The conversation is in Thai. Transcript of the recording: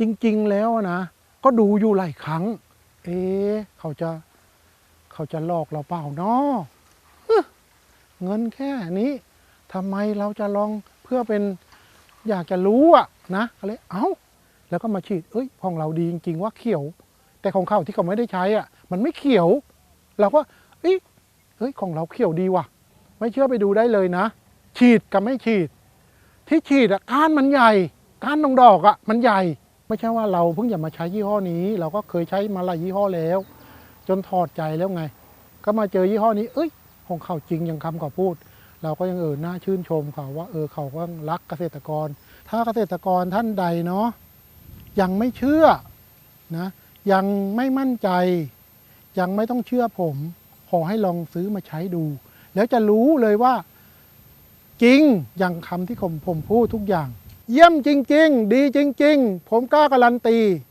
จริง ๆ แล้วนะ ก็ดูอยู่หลายครั้ง เอ๊ะเขาจะ เขาจะหลอกเราเปล่าเนาะเงินแค่นี้ทำไมเราจะลองเพื่อเป็นอยากจะรู้อะนะก็เลยเอ้า แล้วก็มาฉีด เอ้ยของเราดีจริง ๆ ว่าเขียว แต่ของเขาที่เขาไม่ได้ใช้อะ มันไม่เขียว เราก็เอ้ยเฮ้ยของเราเขียวดีว่ะ ไม่เชื่อไปดูได้เลยนะ ฉีดกับไม่ฉีด ที่ฉีดอะก้านมันใหญ่ ก้านตรงดอกอะ มันใหญ่ ไม่ใช่ว่าเราเพิ่งจะมาใช้ยี่ห้อนี้ เราก็เคยใช้มาหลายยี่ห้อแล้ว จนถอดใจแล้วไง ก็มาเจอยี่ห้อนี้ เอ้ยของเขาจริงอย่างคำเขาพูด เราก็ยังเออน่าชื่นชมเขาว่าเออเขาก็รักเกษตรกร ถ้าเกษตรกรท่านใดเนาะยังไม่เชื่อนะยังไม่มั่นใจ ยังไม่ต้องเชื่อผม ขอให้ลองซื้อมาใช้ดู แล้วจะรู้เลยว่า จริงอย่างคำที่ผมผมพูดทุกอย่าง เยี่ยมจริง ๆ ดีจริง ๆ ผมกล้าการันตี